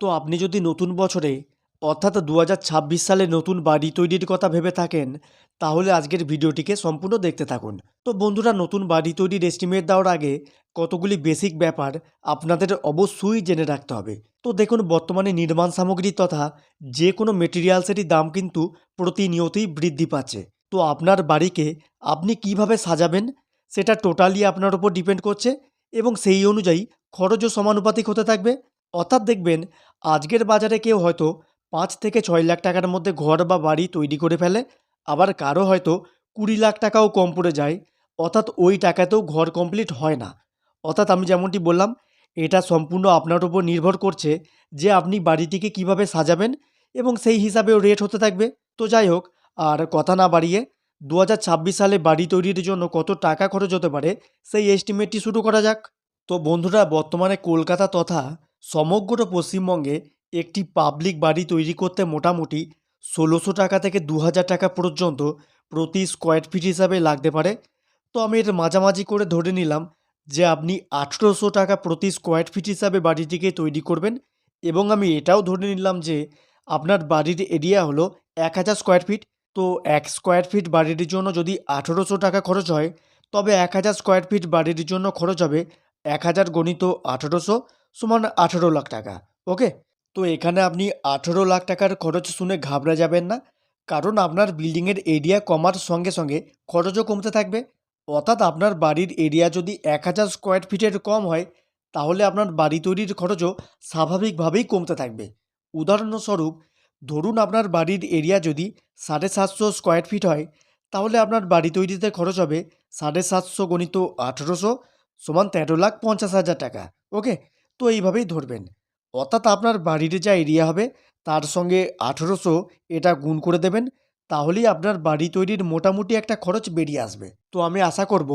তো আপনি যদি নতুন বছরে, অর্থাৎ দু হাজার ছাব্বিশ সালে নতুন বাড়ি তৈরির কথা ভেবে থাকেন, তাহলে আজকের ভিডিওটিকে সম্পূর্ণ দেখতে থাকুন। তো বন্ধুরা, নতুন বাড়ি তৈরির এস্টিমেট দেওয়ার আগে কতগুলি বেসিক ব্যাপার আপনাদের অবশ্যই জেনে রাখতে হবে। তো দেখুন, বর্তমানে নির্মাণ সামগ্রী তথা যে কোনো মেটেরিয়ালসেরই দাম কিন্তু প্রতিনিয়তই বৃদ্ধি পাচ্ছে। তো আপনার বাড়িকে আপনি কীভাবে সাজাবেন, সেটা টোটালি আপনার উপর ডিপেন্ড করছে এবং সেই অনুযায়ী খরচও সমানুপাতিক হতে থাকবে। অর্থাৎ দেখবেন, আজকের বাজারে কেউ হয়তো পাঁচ থেকে ছয় লাখ টাকার মধ্যে ঘর বা বাড়ি তৈরি করে ফেলে, আবার কারও হয়তো কুড়ি লাখ টাকাও কম পড়ে যায়। অর্থাৎ ওই টাকাতেও ঘর কমপ্লিট হয় না। অর্থাৎ আমি যেমনটি বললাম, এটা সম্পূর্ণ আপনার উপর নির্ভর করছে যে আপনি বাড়িটিকে কীভাবে সাজাবেন এবং সেই হিসাবেও রেট হতে থাকবে। তো যাই হোক, আর কথা না বাড়িয়ে দু হাজার ছাব্বিশ সালে বাড়ি তৈরির জন্য কত টাকা খরচ হতে পারে, সেই এস্টিমেটটি শুরু করা যাক। তো বন্ধুরা, বর্তমানে কলকাতা তথা সমগ্র পশ্চিমবঙ্গে একটি পাবলিক বাড়ি তৈরি করতে মোটামুটি ষোলোশো টাকা থেকে দু হাজার টাকা পর্যন্ত প্রতি স্কোয়ার ফিট হিসাবে লাগতে পারে। তো আমি এর মাঝামাঝি করে ধরে নিলাম যে আপনি আঠেরোশো টাকা প্রতি স্কোয়ার ফিট হিসাবে বাড়িটিকে তৈরি করবেন এবং আমি এটাও ধরে নিলাম যে আপনার বাড়ির এরিয়া হলো এক হাজার স্কোয়ার ফিট তো এক স্কোয়ার ফিট বাড়ির জন্য যদি আঠেরোশো টাকা খরচ হয়, তবে এক হাজার স্কোয়ার ফিট বাড়ির জন্য খরচ হবে এক হাজার গণিত আঠেরোশো। সমান, আঠেরো লাখ টাকা, ওকে? তো এখানে আপনি আঠেরো লাখ টাকার খরচ শুনে ঘাবড়ে যাবেন না, কারণ আপনার বিল্ডিংয়ের এরিয়া কমার সঙ্গে সঙ্গে খরচও কমতে থাকবে। অর্থাৎ আপনার বাড়ির এরিয়া যদি এক হাজার স্কোয়ার ফিটের কম হয়, তাহলে আপনার বাড়ি তৈরির খরচও স্বাভাবিকভাবেই কমতে থাকবে। উদাহরণস্বরূপ, ধরুন আপনার বাড়ির এরিয়া যদি সাড়ে সাতশো স্কোয়ার ফিট হয়, তাহলে আপনার বাড়ি তৈরিতে খরচ হবে সাড়ে সাতশো গণিত আঠেরোশো, সমান তেরো লাখ পঞ্চাশ হাজার টাকা, ওকে? তো এইভাবেই ধরবেন। অর্থাৎ আপনার বাড়ির যা এরিয়া হবে, তার সঙ্গে আঠেরোশো এটা গুণ করে দেবেন, তাহলেই আপনার বাড়ি তৈরির মোটামুটি একটা খরচ বেরিয়ে আসবে। তো আমি আশা করব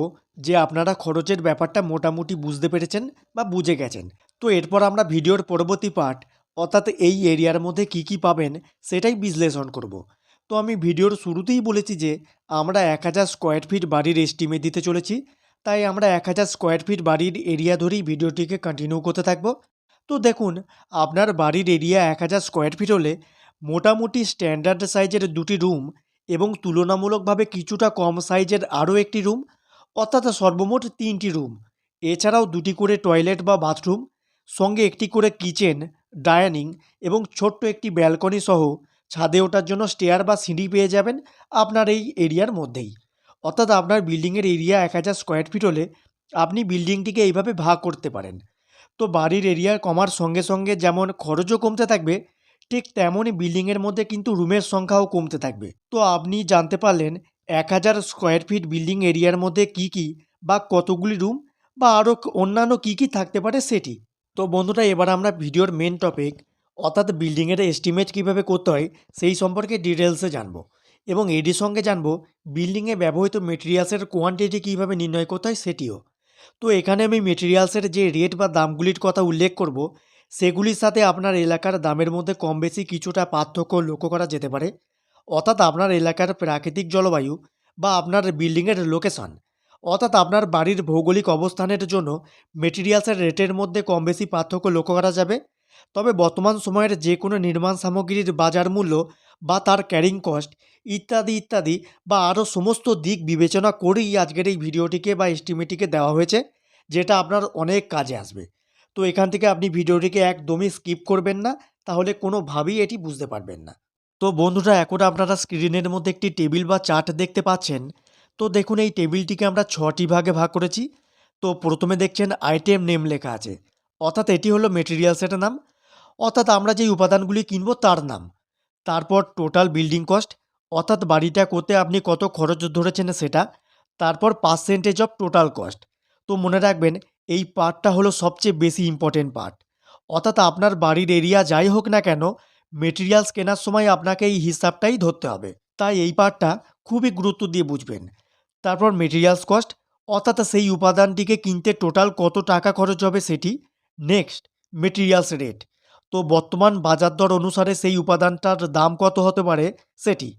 যে আপনারা খরচের ব্যাপারটা মোটামুটি বুঝতে পেরেছেন বা বুঝে গেছেন। তো এরপর আমরা ভিডিওর পরবর্তী পার্ট, অর্থাৎ এই এরিয়ার মধ্যে কি কি পাবেন, সেটাই বিশ্লেষণ করব। তো আমি ভিডিওর শুরুতেই বলেছি যে, আমরা এক হাজার স্কোয়ার ফিট বাড়ির এস্টিমেট দিতে চলেছি। তাই আমরা এক হাজার স্কোয়ার ফিট বাড়ির এরিয়া ধরেই ভিডিওটিকে কন্টিনিউ করতে থাকব। তো দেখুন, আপনার বাড়ির এরিয়া এক হাজার স্কোয়ার ফিট হলে মোটামুটি স্ট্যান্ডার্ড সাইজের দুটি রুম এবং তুলনামূলকভাবে কিছুটা কম সাইজের আরও একটি রুম অর্থাৎ সর্বমোট তিনটি রুম এছাড়াও দুটি করে টয়লেট বা বাথরুম সঙ্গে একটি করে কিচেন ডাইনিং এবং ছোট্ট একটি ব্যালকনি সহ ছাদে ওঠার জন্য স্টেয়ার বা সিঁড়ি পেয়ে যাবেন আপনার এই এরিয়ার মধ্যেই। অর্থাৎ আপনার বিল্ডিংয়ের এরিয়া এক হাজার স্কোয়ার ফিট হলে আপনি বিল্ডিংটিকে এইভাবে ভাগ করতে পারেন। তো বাড়ির এরিয়া কমার সঙ্গে সঙ্গে যেমন খরচও কমতে থাকবে, ঠিক তেমনই বিল্ডিংয়ের মধ্যে কিন্তু রুমের সংখ্যাও কমতে থাকবে। তো আপনি জানতে পারলেন এক হাজার স্কোয়ার ফিট বিল্ডিং এরিয়ার মধ্যে কি কি বা কতগুলি রুম বা আরও অন্যান্য কি কি থাকতে পারে সেটি? তো বন্ধুরা, এবার আমরা ভিডিওর মেন টপিক অর্থাৎ বিল্ডিংয়ের এস্টিমেট কীভাবে করতে হয়, সেই সম্পর্কে ডিটেলসে জানব। এবং এটির সঙ্গে জানব বিল্ডিংয়ে ব্যবহৃত মেটেরিয়ালসের কোয়ান্টিটি কীভাবে নির্ণয় করতে হয় সেটিও। তো এখানে আমি মেটেরিয়ালসের যে রেট বা দামগুলির কথা উল্লেখ করব, সেগুলির সাথে আপনার এলাকার দামের মধ্যে কম বেশি কিছুটা পার্থক্য লক্ষ্য করা যেতে পারে। অর্থাৎ আপনার এলাকার প্রাকৃতিক জলবায়ু বা আপনার বিল্ডিংয়ের লোকেশন। অর্থাৎ আপনার বাড়ির ভৌগোলিক অবস্থানের জন্য মেটেরিয়ালসের রেটের মধ্যে কম বেশি পার্থক্য লক্ষ্য করা যাবে। তবে বর্তমান সময়ের যে কোনো নির্মাণ সামগ্রীর বাজার মূল্য বা তার ক্যারিং কস্ট ইত্যাদি ইত্যাদি বা আরও সমস্ত দিক বিবেচনা করেই আজকের এই ভিডিওটিকে বা এস্টিমেটিকে দেওয়া হয়েছে, যেটা আপনার অনেক কাজে আসবে। তো এখান থেকে আপনি ভিডিওটিকে একদমই স্কিপ করবেন না, তাহলে কোনোভাবেই এটি বুঝতে পারবেন না। তো বন্ধুরা, এখন আপনারা স্ক্রিনের মধ্যে একটি টেবিল বা চার্ট দেখতে পাচ্ছেন। তো দেখুন, এই টেবিলটিকে আমরা ছটি ভাগে ভাগ করেছি। তো প্রথমে দেখছেন আইটেম নেম লেখা আছে। অর্থাৎ এটি হলো মেটেরিয়ালসের নাম। অর্থাৎ আমরা যেই উপাদানগুলি কিনবো তার নাম। তারপর টোটাল বিল্ডিং কস্ট অর্থাৎ বাড়িটা করতে আপনি কত খরচ ধরেছেন সেটা, তারপর পার্সেন্টেজ অফ টোটাল কস্ট তো মনে রাখবেন, এই পার্টটা হলো সবচেয়ে বেশি ইম্পর্টেন্ট পার্ট অর্থাৎ আপনার বাড়ির এরিয়া যাই হোক না কেন মেটেরিয়ালস কেনার সময় আপনাকে এই হিসাবটাই ধরতে হবে। তাই এই পার্টটা খুবই গুরুত্ব দিয়ে বুঝবেন। তারপর মেটেরিয়ালস কস্ট অর্থাৎ সেই উপাদানটিকে কিনতে টোটাল কত টাকা খরচ হবে সেটি। নেক্সট মেটেরিয়ালস রেট তো বর্তমান বাজার দর অনুসারে সেই উপাদানটার দাম কত হতে পারে সেটি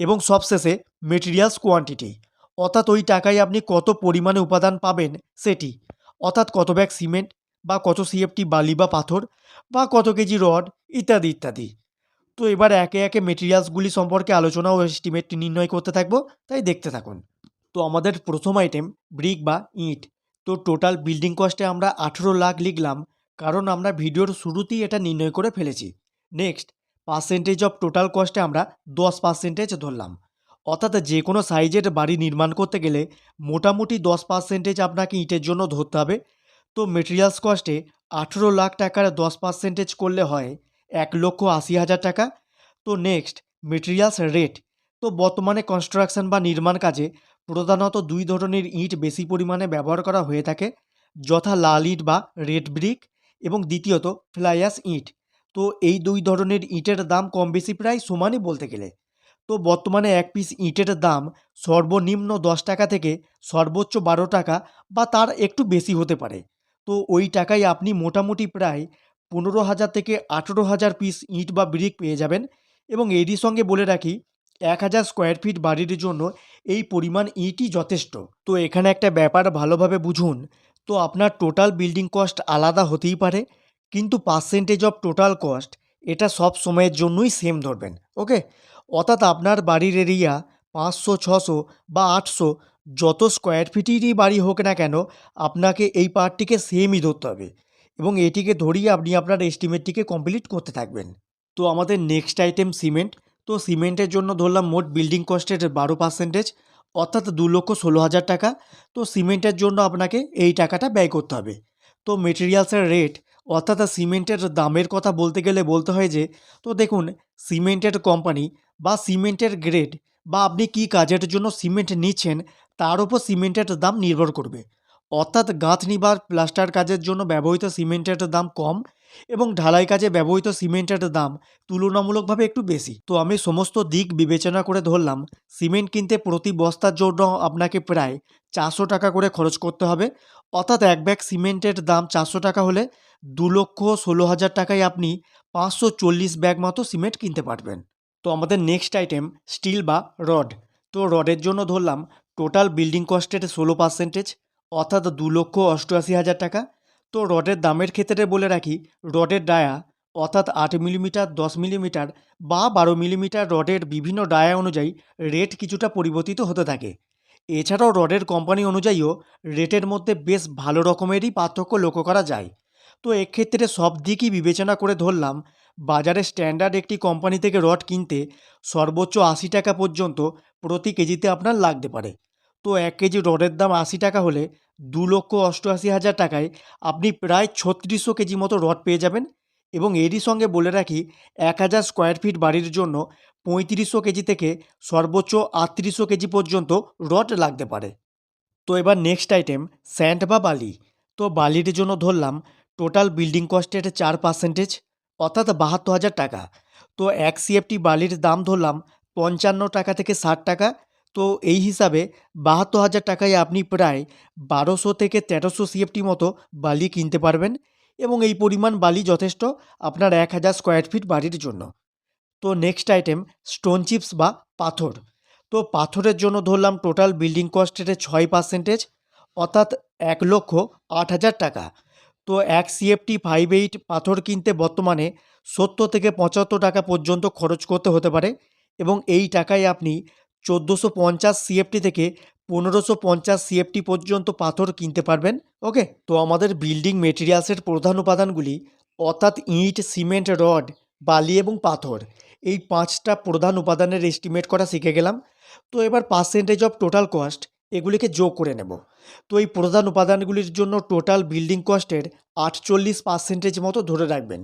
এবং সবশেষে মেটেরিয়ালস কোয়ান্টিটি অর্থাৎ ওই টাকায় আপনি কত পরিমাণে উপাদান পাবেন সেটি অর্থাৎ কত ব্যাগ সিমেন্ট বা কত সিএফটি বালি বা পাথর বা কত কেজি রড ইত্যাদি ইত্যাদি। তো এবার একে একে মেটেরিয়ালসগুলি সম্পর্কে আলোচনা ও এস্টিমেট নির্ণয় করতে থাকব, তাই দেখতে থাকুন। তো আমাদের প্রথম আইটেম ব্রিক বা ইট। তো টোটাল বিল্ডিং কস্টে আমরা আঠেরো লাখ লিখলাম। কারণ আমরা ভিডিওর শুরুতেই এটা নির্ণয় করে ফেলেছি। নেক্সট পার্সেন্টেজ অফ টোটাল কস্টে আমরা দশ পার্সেন্টেজ ধরলাম। অর্থাৎ যে কোনো সাইজের বাড়ি নির্মাণ করতে গেলে মোটামুটি দশ পার্সেন্টেজ আপনাকে ইটের জন্য ধরতে হবে। তো মেটেরিয়ালস কস্টে আঠেরো লাখ টাকার দশ পার্সেন্টেজ করলে হয় এক লক্ষ আশি হাজার টাকা। তো নেক্সট মেটেরিয়ালস রেট তো বর্তমানে কনস্ট্রাকশন বা নির্মাণ কাজে প্রধানত দুই ধরনের ইট বেশি পরিমাণে ব্যবহার করা হয়ে থাকে, যথা লাল ইট বা রেড ব্রিক এবং দ্বিতীয়ত ফ্লাইয়াস ইট। তো এই দুই ধরনের ইটের দাম কম বেশি প্রায় সমানই বলতে গেলে। তো বর্তমানে এক পিস ইটের দাম সর্বনিম্ন দশ টাকা থেকে সর্বোচ্চ বারো টাকা বা তার একটু বেশি হতে পারে। তো ওই টাকায় আপনি মোটামুটি প্রায় পনেরো হাজার থেকে আঠেরো হাজার পিস ইট বা ব্রিক পেয়ে যাবেন এবং এরই সঙ্গে বলে রাখি, এক হাজার স্কোয়ার ফিট বাড়ির জন্য এই পরিমাণ ইটই যথেষ্ট। তো এখানে একটা ব্যাপার ভালোভাবে বুঝুন তো আপনার টোটাল বিল্ডিং কস্ট আলাদা হতেই পারে, কিন্তু পার্সেন্টেজ অফ টোটাল কস্ট এটা সব সময়ের জন্যই সেম ধরবেন ওকে অর্থাৎ আপনার বাড়ির এরিয়া পাঁচশো, ছশো বা আটশো, যত স্কোয়ার ফিটেরই বাড়ি হোক না কেন, আপনাকে এই পার্টটিকে সেমই ধরতে হবে এবং এটিকে ধরিয়ে আপনি আপনার এস্টিমেটটিকে কমপ্লিট করতে থাকবেন। তো আমাদের নেক্সট আইটেম সিমেন্ট তো সিমেন্টের জন্য ধরলাম মোট বিল্ডিং কস্টের বারো পার্সেন্টেজ অর্থাৎ দু লক্ষ ষোলো হাজার টাকা। তো সিমেন্টের জন্য আপনাকে এই টাকাটা ব্যয় করতে হবে। তো মেটেরিয়ালসের রেট অর্থাৎ সিমেন্টের দামের কথা বলতে গেলে বলতে হয় যে, তো দেখুন, সিমেন্টের কোম্পানি বা সিমেন্টের গ্রেড বা আপনি কী কাজের জন্য সিমেন্ট নিচ্ছেন, তার উপর সিমেন্টের দাম নির্ভর করবে। অর্থাৎ গাঁথনি বা প্লাস্টার কাজের জন্য ব্যবহৃত সিমেন্টের দাম কম এবং ঢালাই কাজে ব্যবহৃত সিমেন্টের দাম তুলনামূলকভাবে একটু বেশি। তো আমি সমস্ত দিক বিবেচনা করে ধরলাম, সিমেন্ট কিনতে প্রতি বস্তার জন্য আপনাকে প্রায় চারশো টাকা করে খরচ করতে হবে। অর্থাৎ এক ব্যাগ সিমেন্টের দাম চারশো টাকা হলে দু লক্ষ ষোলো হাজার টাকায় আপনি পাঁচশো চল্লিশ ব্যাগ মতো সিমেন্ট কিনতে পারবেন। তো আমাদের নেক্সট আইটেম স্টিল বা রড। তো রডের জন্য ধরলাম, টোটাল বিল্ডিং কস্টের ষোলো পার্সেন্টেজ, অর্থাৎ দু লক্ষ অষ্টআশি হাজার টাকা। তো রডের দামের ক্ষেত্রে বলে রাখি, রডের ডায়া, অর্থাৎ আট মিলিমিটার, দশ মিলিমিটার বা বারো মিলিমিটার রডের বিভিন্ন ডায়া অনুযায়ী রেট কিছুটা পরিবর্তিত হতে থাকে। এছাড়াও রডের কোম্পানি অনুযায়ীও রেটের মধ্যে বেশ ভালো রকমেরই পার্থক্য লক্ষ্য করা যায়। তো এক্ষেত্রে সব দিকই বিবেচনা করে ধরলাম, বাজারে স্ট্যান্ডার্ড একটি কোম্পানি থেকে রড কিনতে সর্বোচ্চ আশি টাকা পর্যন্ত প্রতি কেজিতে আপনার লাগতে পারে। তো এক কেজি রডের দাম আশি টাকা হলে দু লক্ষ অষ্টআশি হাজার টাকায় আপনি প্রায় ছত্রিশশো কেজি মতো রড পেয়ে যাবেন এবং এরই সঙ্গে বলে রাখি, এক হাজার স্কোয়ার ফিট বাড়ির জন্য পঁয়ত্রিশশো কেজি থেকে সর্বোচ্চ আটত্রিশশো কেজি পর্যন্ত রড লাগতে পারে। তো এবার নেক্সট আইটেম স্যান্ড বা বালি। তো বালির জন্য ধরলাম টোটাল বিল্ডিং কস্টের চার পার্সেন্টেজ অর্থাৎ বাহাত্তর হাজার টাকা। তো এক সিএফটি বালির দাম ধরলাম, পঞ্চান্ন টাকা থেকে ষাট টাকা তো এই হিসাবে বাহাত্তর হাজার টাকায় আপনি প্রায় বারোশো থেকে তেরোশো সিএফটি মতো বালি কিনতে পারবেন এবং এই পরিমাণ বালি যথেষ্ট আপনার এক হাজার স্কোয়ার ফিট বাড়ির জন্য। তো নেক্সট আইটেম স্টোন চিপস বা পাথর। তো পাথরের জন্য ধরলাম টোটাল বিল্ডিং কস্টের ছয় পার্সেন্টেজ অর্থাৎ এক লক্ষ আট হাজার টাকা। তো এক সিএফটি ফাইভ এইট পাথর কিনতে বর্তমানে সত্তর থেকে পঁচাত্তর টাকা পর্যন্ত খরচ করতে হতে পারে এবং এই টাকায় আপনি চোদ্দোশো পঞ্চাশ সিএফটি থেকে পনেরোশো পঞ্চাশ সিএফটি পর্যন্ত পাথর কিনতে পারবেন, ওকে? তো আমাদের বিল্ডিং মেটেরিয়ালসের প্রধান উপাদানগুলি অর্থাৎ ইট, সিমেন্ট, রড, বালি এবং পাথর, এই পাঁচটা প্রধান উপাদানের এস্টিমেট করা শিখে গেলাম। তো এবার পার্সেন্টেজ অফ টোটাল কস্ট এগুলিকে যোগ করে নেব। তো এই প্রধান উপাদানগুলির জন্য টোটাল বিল্ডিং কস্টের আটচল্লিশ পার্সেন্টেজ মতো ধরে রাখবেন।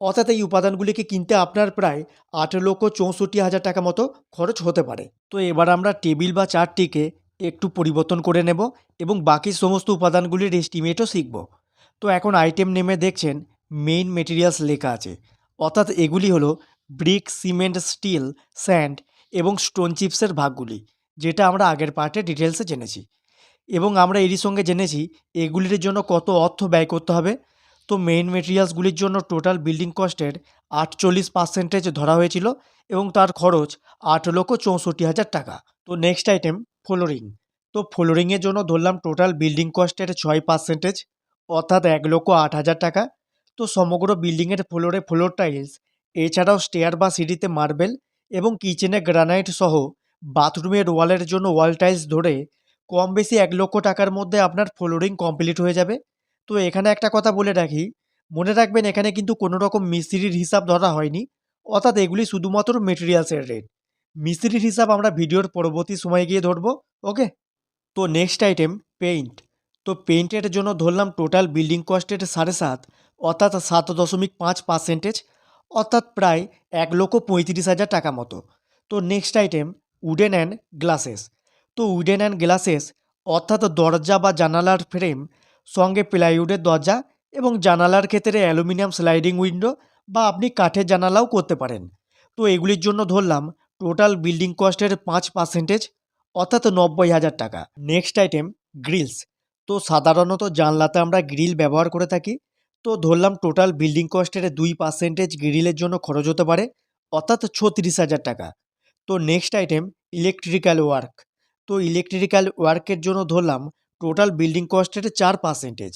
অর্থাৎ এই উপাদানগুলিকে কিনতে আপনার প্রায় আট লক্ষ চৌষট্টি হাজার টাকা মতো খরচ হতে পারে। তো এবার আমরা টেবিল বা চার্টটিকে একটু পরিবর্তন করে নেব এবং বাকি সমস্ত উপাদানগুলির এস্টিমেটও শিখব। তো এখন আইটেম নেমে দেখছেন মেইন মেটেরিয়ালস লেখা আছে। অর্থাৎ এগুলি হলো ব্রিক সিমেন্ট স্টিল স্যান্ড এবং স্টোন চিপসের ভাগগুলি, যেটা আমরা আগের পার্টে ডিটেলসে জেনেছি। এবং আমরা এরই সঙ্গে জেনেছি এগুলির জন্য কত অর্থ ব্যয় করতে হবে। তো মেইন মেটেরিয়ালসগুলির জন্য টোটাল বিল্ডিং কস্টের আটচল্লিশ পার্সেন্টেজ ধরা হয়েছিল এবং তার খরচ আট লক্ষ চৌষট্টি হাজার টাকা। তো নেক্সট আইটেম ফ্লোরিং তো ফ্লোরিংয়ের জন্য ধরলাম টোটাল বিল্ডিং কস্টের ছয় পার্সেন্টেজ অর্থাৎ এক লক্ষ আট হাজার টাকা। তো সমগ্র বিল্ডিংয়ের ফ্লোরে ফ্লোর টাইলস এছাড়াও স্টেয়ার বা সিঁড়িতে মার্বেল এবং কিচেনে গ্রানাইট সহ বাথরুমের ওয়ালের জন্য ওয়াল টাইলস ধরে কম বেশি এক লক্ষ টাকার মধ্যে আপনার ফ্লোরিং কমপ্লিট হয়ে যাবে। তো এখানে একটা কথা বলে রাখি। মনে রাখবেন এখানে কিন্তু কোনো রকম মিস্ত্রির হিসাব ধরা হয়নি। অর্থাৎ এগুলি শুধুমাত্র মেটেরিয়ালসের রেট। মিস্ত্রির হিসাব আমরা ভিডিওর পরবর্তী সময়ে গিয়ে ধরবো, ওকে? তো নেক্সট আইটেম, পেইন্ট। তো পেইন্টের জন্য ধরলাম টোটাল বিল্ডিং কস্টের সাড়ে সাত, অর্থাৎ সাত দশমিক পাঁচ পার্সেন্টেজ, অর্থাৎ প্রায় এক লক্ষ পঁয়ত্রিশ হাজার টাকা মতো। তো next item, wooden and glasses. তো উডেন অ্যান্ড গ্লাসেস, অর্থাৎ দরজা বা জানালার ফ্রেম সঙ্গে প্লাইউডের দরজা এবং জানালার ক্ষেত্রে অ্যালুমিনিয়াম স্লাইডিং উইন্ডো বা আপনি কাঠের জানালাও করতে পারেন। তো এগুলির জন্য ধরলাম টোটাল বিল্ডিং কস্টের পাঁচ পার্সেন্টেজ, অর্থাৎ নব্বই হাজার টাকা। Next item, grills. তো সাধারণত জানলাতে আমরা গ্রিল ব্যবহার করে থাকি। তো ধরলাম টোটাল বিল্ডিং কস্টের দুই পার্সেন্টেজ গ্রিলের জন্য খরচ হতে পারে, অর্থাৎ ছত্রিশ হাজার টাকা। তো নেক্সট আইটেম, ইলেকট্রিক্যাল ওয়ার্ক। তো ইলেকট্রিক্যাল ওয়ার্কের জন্য ধরলাম টোটাল বিল্ডিং কস্টের চার পার্সেন্টেজ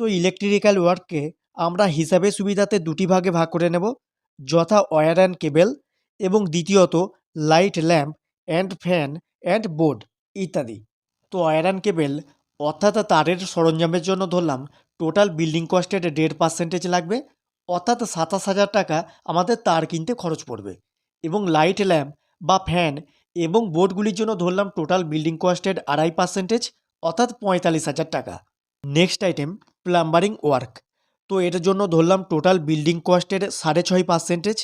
তো ইলেকট্রিক্যাল ওয়ার্ককে আমরা হিসাবে সুবিধাতে দুটি ভাগে ভাগ করে নেব, যথা ওয়্যার অ্যান্ড কেবেল এবং দ্বিতীয়ত light lamp and fan and board ইত্যাদি। তো ওয়্যার অ্যান্ড কেবেল অর্থাৎ তারের সরঞ্জামের জন্য ধরলাম টোটাল বিল্ডিং কস্টের দেড় পার্সেন্টেজ লাগবে, অর্থাৎ সাতাশ হাজার টাকা আমাদের তার কিনতে খরচ পড়বে। এবং লাইট ল্যাম্প বা ফ্যান এবং বোর্ডগুলির জন্য ধরলাম টোটাল বিল্ডিং কস্টের আড়াই পার্সেন্টেজ অর্থাৎ পঁয়তাল্লিশ হাজার টাকা। নেক্সট আইটেম প্লাম্বারিং ওয়ার্ক তো এটার জন্য ধরলাম টোটাল বিল্ডিং কস্টের সাড়ে ছয় পার্সেন্টেজ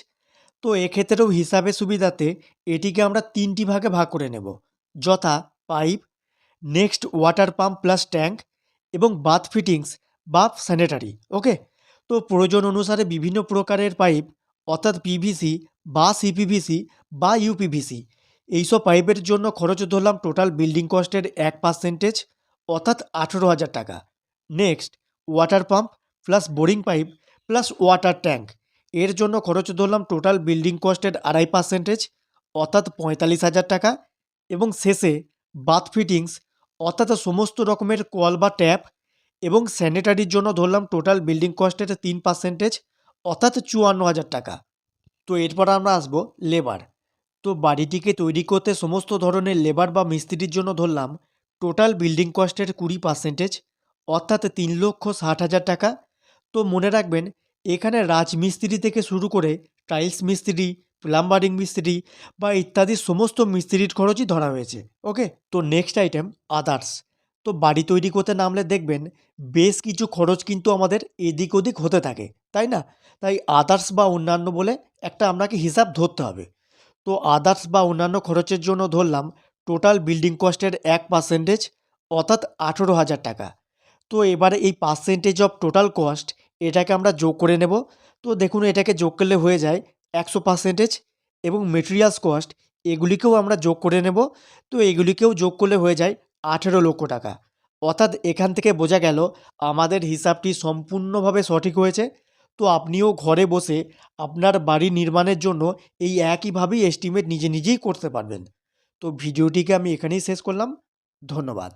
তো এক্ষেত্রেও হিসাবে সুবিধাতে এটিকে আমরা তিনটি ভাগে ভাগ করে নেব। যথা pipe next water pump plus tank এবং বাথ ফিটিংস বা স্যানিটারি ওকে তো প্রয়োজন অনুসারে বিভিন্ন প্রকারের পাইপ অর্থাৎ পিভিসি বা সিপিভিসি বা ইউপিভিসি এইসব পাইপের জন্য খরচ ধরলাম টোটাল বিল্ডিং কস্টের এক পার্সেন্টেজ অর্থাৎ আঠেরো হাজার টাকা। Next water pump plus boring pipe plus water tank এর জন্য খরচ ধরলাম টোটাল বিল্ডিং কস্টের আড়াই পার্সেন্টেজ অর্থাৎ পঁয়তাল্লিশ হাজার টাকা। এবং শেষে বাথ ফিটিংস অর্থাৎ সমস্ত রকমের কল বা ট্যাপ এবং স্যানিটারির জন্য ধরলাম টোটাল বিল্ডিং কস্টের তিন পার্সেন্টেজ অর্থাৎ চুয়ান্ন হাজার টাকা। তো এরপর আমরা আসব লেবার তো বাড়িটিকে তৈরি করতে সমস্ত ধরনের লেবার বা মিস্ত্রির জন্য ধরলাম। টোটাল বিল্ডিং কস্টের কুড়ি পার্সেন্টেজ, অর্থাৎ তিন লক্ষ ষাট হাজার টাকা। তো মনে রাখবেন, এখানে রাজমিস্ত্রি থেকে শুরু করে টাইলস মিস্ত্রি, প্লাম্বারিং মিস্ত্রি বা ইত্যাদি সমস্ত মিস্ত্রির খরচই ধরা হয়েছে। ওকে? তো নেক্সট আইটেম, আদার্স। তো বাড়ি তৈরি করতে নামলে দেখবেন, বেশ কিছু খরচ কিন্তু আমাদের এদিক ওদিক হতে থাকে, তাই না? তাই আদার্স বা অন্যান্য বলে একটা আপনাকে হিসাব ধরতে হবে। তো আদার্স বা অন্যান্য খরচের জন্য ধরলাম টোটাল বিল্ডিং কস্টের এক পার্সেন্টেজ অর্থাৎ আঠেরো হাজার টাকা। তো এবারে এই পার্সেন্টেজ অফ টোটাল কস্ট এটাকে আমরা যোগ করে নেব। তো দেখুন, এটাকে যোগ করলে হয়ে যায় একশো পার্সেন্টেজ এবং মেটেরিয়ালস কস্ট এগুলিকেও আমরা যোগ করে নেব। তো এগুলিকেও যোগ করলে হয়ে যায় আঠেরো লক্ষ টাকা। অর্থাৎ এখান থেকে বোঝা গেল, আমাদের হিসাবটি সম্পূর্ণভাবে সঠিক হয়েছে। তো আপনিও ঘরে বসে আপনার বাড়ি নির্মাণের জন্য এই একইভাবেই এস্টিমেট নিজে নিজেই করতে পারবেন। তো ভিডিওটিকে আমি এখানেই শেষ করলাম। ধন্যবাদ।